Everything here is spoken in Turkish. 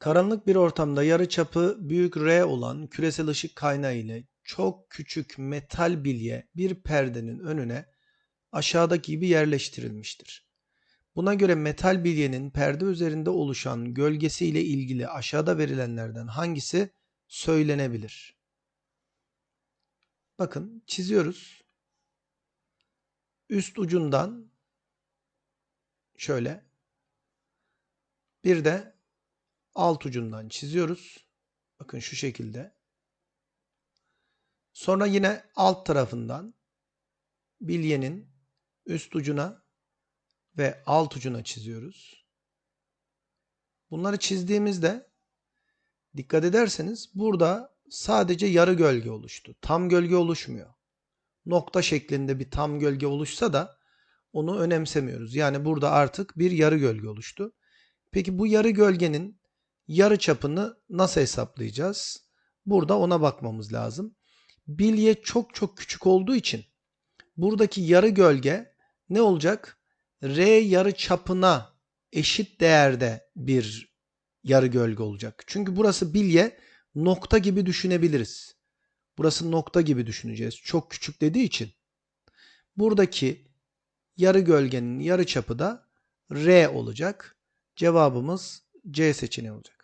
Karanlık bir ortamda yarıçapı büyük R olan küresel ışık kaynağı ile çok küçük metal bilye bir perdenin önüne aşağıdaki gibi yerleştirilmiştir. Buna göre metal bilyenin perde üzerinde oluşan gölgesi ile ilgili aşağıda verilenlerden hangisi söylenebilir? Bakın çiziyoruz. Üst ucundan şöyle bir de alt ucundan çiziyoruz. Bakın şu şekilde. Sonra yine alt tarafından bilyenin üst ucuna ve alt ucuna çiziyoruz. Bunları çizdiğimizde dikkat ederseniz burada sadece yarı gölge oluştu. Tam gölge oluşmuyor. Nokta şeklinde bir tam gölge oluşsa da onu önemsemiyoruz. Yani burada artık bir yarı gölge oluştu. Peki bu yarı gölgenin yarı çapını nasıl hesaplayacağız? Burada ona bakmamız lazım. Bilye çok çok küçük olduğu için buradaki yarı gölge ne olacak? R yarı çapına eşit değerde bir yarı gölge olacak. Çünkü burası bilye nokta gibi düşünebiliriz. Burası nokta gibi düşüneceğiz. Çok küçük dediği için. Buradaki yarı gölgenin yarı çapı da R olacak. Cevabımız C seçeneği olacak.